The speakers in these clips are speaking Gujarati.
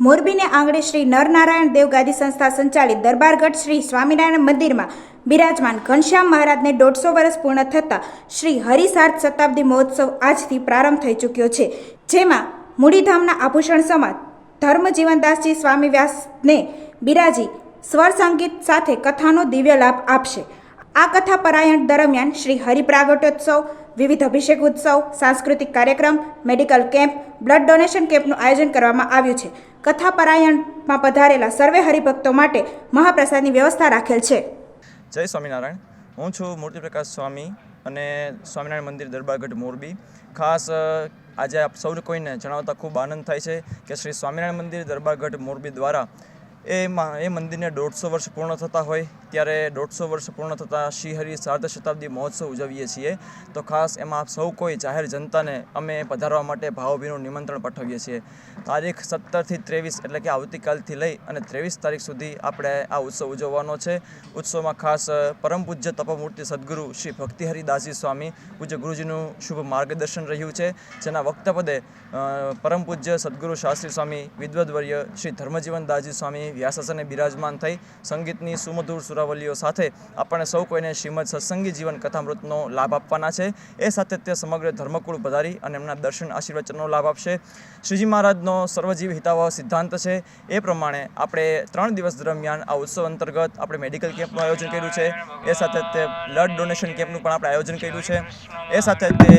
મોરબીને આંગણે શ્રી નરનારાયણ દેવ ગાદી સંસ્થા સંચાલિત દરબારગઢ શ્રી સ્વામિનારાયણ મંદિરમાં બિરાજમાન ઘનશ્યામ મહારાજને દોઢસો વર્ષ પૂર્ણ થતાં શ્રી હરિસાર્થ શતાબ્દી મહોત્સવ આજથી પ્રારંભ થઈ ચૂક્યો છે. જેમાં મૂડીધામના આભૂષણ સમાજ, ધર્મજીવનદાસજી સ્વામી વ્યાસને બિરાજી, સ્વર સંગીત સાથે કથાનો દિવ્ય લાભ આપશે. આ કથા પરાયણ દરમિયાન શ્રી હરિપ્રાગટ્યોત્સવ, વિવિધ અભિષેક ઉત્સવ, સાંસ્કૃતિક કાર્યક્રમ, મેડિકલ કેમ્પ, બ્લડ ડોનેશન કેમ્પનું આયોજન કરવામાં આવ્યું છે. કથા પરાયણમાં પધારેલા સર્વે હરિભક્તો માટે મહાપ્રસાદની વ્યવસ્થા રાખેલ છે. જય સ્વામિનારાયણ. હું છું મૂર્તિપ્રકાશ સ્વામી અને સ્વામિનારાયણ મંદિર દરબારગઢ મોરબી. ખાસ આજે આપ સૌ કોઈને જણાવતા ખૂબ આનંદ થાય છે કે શ્રી સ્વામિનારાયણ મંદિર દરબારગઢ મોરબી દ્વારા એ એ મંદિરને દોઢસો વર્ષ પૂર્ણ થતા હોય. ત્યારે દોઢસો વર્ષ પૂર્ણ થતાં શ્રીહરિ સાર્ધ શતાબ્દી મહોત્સવ ઉજવીએ છીએ. તો ખાસ એમાં સૌ કોઈ જાહેર જનતાને અમે પધારવા માટે ભાવભીનું નિમંત્રણ પાઠવીએ છીએ. તારીખ સત્તરથી ત્રેવીસ એટલે કે આવતીકાલથી લઈ અને ત્રેવીસ તારીખ સુધી આપણે આ ઉત્સવ ઉજવવાનો છે. ઉત્સવમાં ખાસ પરમ પૂજ્ય તપમૂર્તિ સદગુરુ શ્રી ભક્તિહરિ દાસજી સ્વામી પૂજ્ય ગુરુજીનું શુભ માર્ગદર્શન રહ્યું છે, જેના વક્તપદે પરમ પૂજ્ય સદગુરુ શાસ્ત્રી સ્વામી વિદ્વદવર્ય શ્રી ધર્મજીવન દાસજી સ્વામી વ્યાસાસને બિરાજમાન થઈ સંગીતની સુમધુર સુરાવલીઓ સાથે આપણને સૌ કોઈને શ્રીમદ સત્સંગી જીવન કથામૃતનો લાભ આપવાના છે. એ સાથે તે સમગ્ર ધર્મકુળ પધારી અને એમના દર્શન આશીર્વચનનો લાભ આપશે. શ્રીજી મહારાજનો સર્વજીવ હિતાવહ સિદ્ધાંત છે. એ પ્રમાણે આપણે ત્રણ દિવસ દરમિયાન આ ઉત્સવ અંતર્ગત આપણે મેડિકલ કેમ્પનું આયોજન કર્યું છે. એ સાથે તે બ્લડ ડોનેશન કેમ્પનું પણ આપણે આયોજન કર્યું છે. એ સાથે તે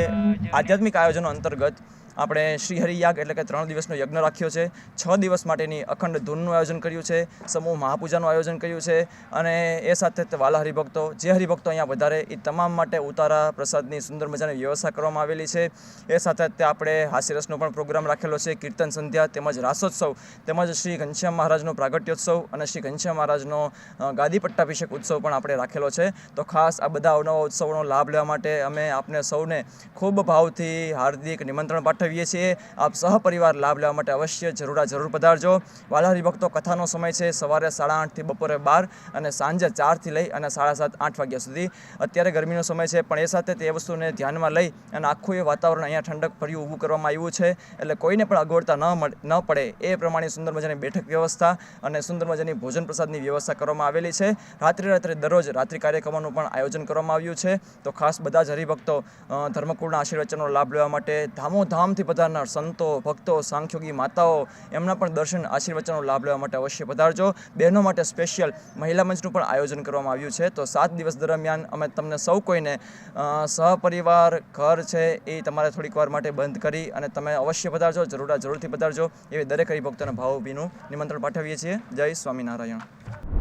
આધ્યાત્મિક આયોજનો અંતર્ગત આપણે શ્રીહરિયાગ એટલે કે ત્રણ દિવસનો યજ્ઞ રાખ્યો છે. છ દિવસ માટેની અખંડ ધૂનનું આયોજન કર્યું છે. સમૂહ મહાપૂજાનું આયોજન કર્યું છે અને એ સાથે વાલા હરિભક્તો, જે હરિભક્તો અહીંયા વધારે, એ તમામ માટે ઉતારા પ્રસાદની સુંદર મજાની વ્યવસ્થા કરવામાં આવેલી છે. એ સાથે આપણે હાસ્યરસનો પણ પ્રોગ્રામ રાખેલો છે. કીર્તન સંધ્યા તેમજ રાસોત્સવ તેમજ શ્રી ઘનશ્યામ મહારાજનો પ્રાગટ્યોત્સવ અને શ્રી ઘનશ્યામ મહારાજનો ગાદીપટ્ટાભિષેક ગાદી પટ્ટાભિષેક ઉત્સવ પણ આપણે રાખેલો છે. તો ખાસ આ બધા અવનવા ઉત્સવોનો લાભ લેવા માટે અમે આપને સૌને ખૂબ ભાવથી હાર્દિક નિમંત્રણ પાઠવીએ છીએ. આપ સહપરિવાર લાભ લેવા માટે અવશ્ય જરૂરા જરૂર પધારજો. વાલા હરિભક્તો કથાનો સમય છે સવારે સાડા આઠથી બપોરે બાર અને સાંજે ચારથી લઈ અને સાડા સાત આઠ વાગ્યા સુધી. અત્યારે ગરમીનો સમય છે પણ એ સાથે તે વસ્તુને ધ્યાનમાં લઈ અને આખું એ વાતાવરણ અહીંયા ઠંડક ભર્યું ઊભું કરવામાં આવ્યું છે. એટલે કોઈને પણ અગવડતા ન ન પડે એ પ્રમાણે સુંદર મજાની બેઠક વ્યવસ્થા અને સુંદર મજાની ભોજન પ્રસાદની વ્યવસ્થા કરવામાં આવેલી છે. રાત્રે રાત્રે દરરોજ રાત્રિ કાર્યક્રમોનું પણ આયોજન કરવામાં આવ્યું છે. તો ખાસ બધા જ હરિભક્તો ધર્મકુળના આશીર્વચનનો લાભ લેવા માટે ધામોધામથી પધારનાર સંતો, ભક્તો, સાંખ્યોગી માતાઓ, એમના પણ દર્શન, આશીર્વચનનો લાભ લેવા માટે અવશ્ય પધારજો. બહેનો માટે સ્પેશિયલ મહિલા મંચનું પણ આયોજન કરવામાં આવ્યું છે. તો સાત દિવસ દરમિયાન અમે તમને સૌ કોઈને સહપરિવાર, ઘર છે એ તમારે થોડીક વાર માટે બંધ કરી અને તમે અવશ્ય પધારજો. જરૂરા જરૂરથી પધારજો. એવી દરેક હરિભક્તોને ભાવભીનું નિમંત્રણ પાઠવીએ છીએ. જય સ્વામિનારાયણ.